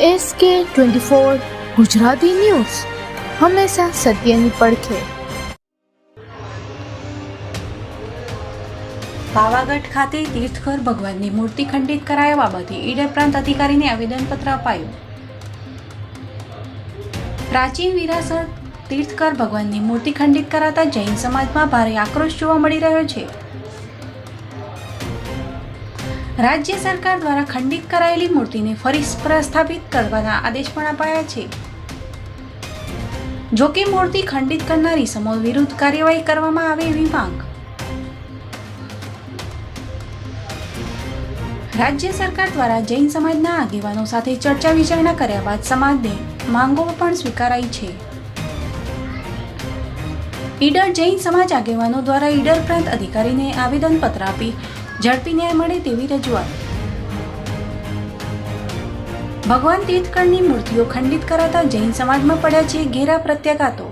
S કે twenty four Gujarati news. હંમેશા સત્યની પડખે. પાવાગઢ ખાતે તીર્થકર ભગવાનની મૂર્તિ ખંડિત કરાયા બાબતે ઈડર પ્રાંત અધિકારીને આવેદનપત્ર અપાયું. પ્રાચીન વિરાસત તીર્થકર ભગવાનની મૂર્તિ ખંડિત કરાતા જૈન સમાજમાં ભારે આક્રોશ જોવા મળી રહ્યો છે. રાજ્ય સરકાર દ્વારા ખંડિત કરાયેલી મૂર્તિને ફરી પ્રસ્થાપિત કરવાના આદેશ પણ અપાયા છે. જોકે મૂર્તિ ખંડિત કરનારી સમો વિરુદ્ધ કાર્યવાહી કરવામાં આવે એવી માંગ. રાજ્ય સરકાર દ્વારા જૈન સમાજના આગેવાનો સાથે ચર્ચા વિચારણા કર્યા બાદ સમાજને માંગો પણ સ્વીકારાઈ છે. ઈડર જૈન સમાજ આગેવાનો દ્વારા ઈડર પ્રાંત અધિકારીને આવેદનપત્ર આપી ઝડપી ન્યાય મળે તેવી રજૂઆત. ભગવાન તીર્થકરની મૂર્તિઓ ખંડિત કરાતા જૈન સમાજમાં પડ્યા છે ઘેરા પ્રત્યાઘાતો.